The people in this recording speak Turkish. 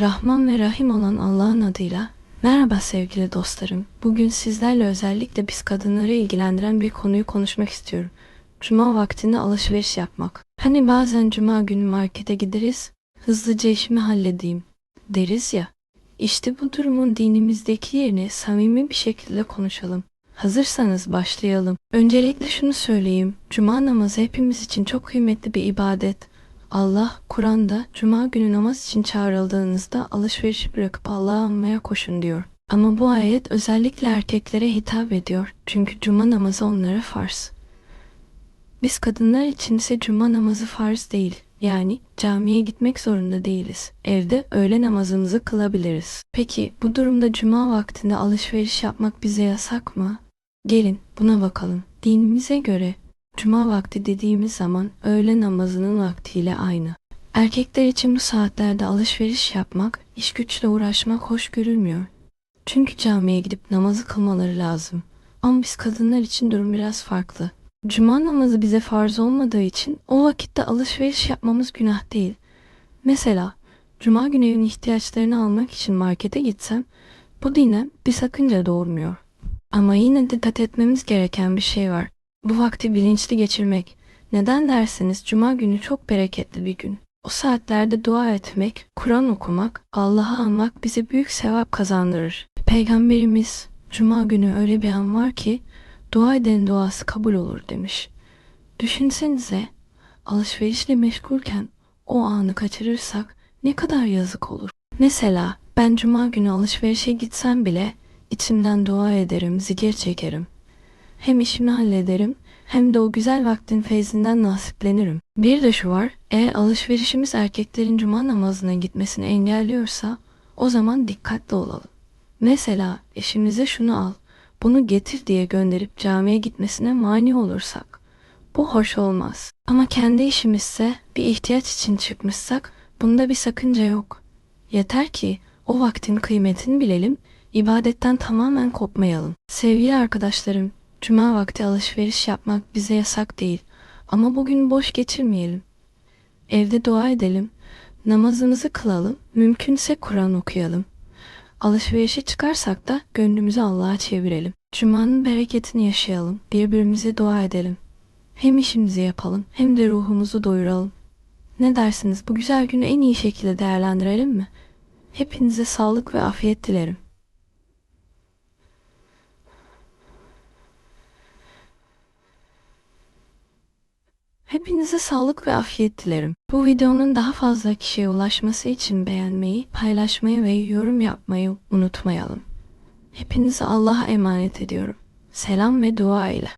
Rahman ve Rahim olan Allah'ın adıyla Merhaba sevgili dostlarım. Bugün sizlerle özellikle biz kadınları ilgilendiren bir konuyu konuşmak istiyorum. Cuma vaktinde alışveriş yapmak. Hani bazen cuma günü markete gideriz, hızlıca işimi halledeyim deriz ya. İşte bu durumun dinimizdeki yerini samimi bir şekilde konuşalım. Hazırsanız başlayalım. Öncelikle şunu söyleyeyim. Cuma namazı hepimiz için çok kıymetli bir ibadet. Allah Kur'an'da cuma günü namaz için çağrıldığınızda alışverişi bırakıp Allah'a anmaya koşun diyor. Ama bu ayet özellikle erkeklere hitap ediyor. Çünkü cuma namazı onlara farz. Biz kadınlar için ise cuma namazı farz değil. Yani camiye gitmek zorunda değiliz. Evde öğle namazımızı kılabiliriz. Peki bu durumda cuma vaktinde alışveriş yapmak bize yasak mı? Gelin buna bakalım. Dinimize göre cuma vakti dediğimiz zaman öğle namazının vaktiyle aynı. Erkekler için bu saatlerde alışveriş yapmak, iş güçle uğraşmak hoş görülmüyor. Çünkü camiye gidip namazı kılmaları lazım. Ama biz kadınlar için durum biraz farklı. Cuma namazı bize farz olmadığı için o vakitte alışveriş yapmamız günah değil. Mesela cuma günü evin ihtiyaçlarını almak için markete gitsem bu dine bir sakınca doğurmuyor. Ama yine dikkat etmemiz gereken bir şey var. Bu vakti bilinçli geçirmek. Neden derseniz cuma günü çok bereketli bir gün. O saatlerde dua etmek, Kur'an okumak, Allah'ı anmak bize büyük sevap kazandırır. Peygamberimiz cuma günü öyle bir an var ki dua edenin duası kabul olur demiş. Düşünsenize alışverişle meşgulken o anı kaçırırsak ne kadar yazık olur. Mesela ben cuma günü alışverişe gitsem bile içimden dua ederim, zikir çekerim. Hem işimi hallederim hem de o güzel vaktin feyzinden nasiplenirim. Bir de şu var, eğer alışverişimiz erkeklerin cuma namazına gitmesini engelliyorsa o zaman dikkatli olalım. Mesela eşimize şunu al, bunu getir diye gönderip camiye gitmesine mani olursak. Bu hoş olmaz. Ama kendi işimizse bir ihtiyaç için çıkmışsak bunda bir sakınca yok. Yeter ki o vaktin kıymetini bilelim, ibadetten tamamen kopmayalım. Sevgili arkadaşlarım, cuma vakti alışveriş yapmak bize yasak değil. Ama bugün boş geçirmeyelim. Evde dua edelim, namazımızı kılalım, mümkünse Kur'an okuyalım. Alışverişe çıkarsak da gönlümüzü Allah'a çevirelim. Cuma'nın bereketini yaşayalım, birbirimize dua edelim. Hem işimizi yapalım hem de ruhumuzu doyuralım. Ne dersiniz bu güzel günü en iyi şekilde değerlendirelim mi? Hepinize sağlık ve afiyet dilerim. Hepinize sağlık ve afiyet dilerim. Bu videonun daha fazla kişiye ulaşması için beğenmeyi, paylaşmayı ve yorum yapmayı unutmayalım. Hepinizi Allah'a emanet ediyorum. Selam ve dua ile.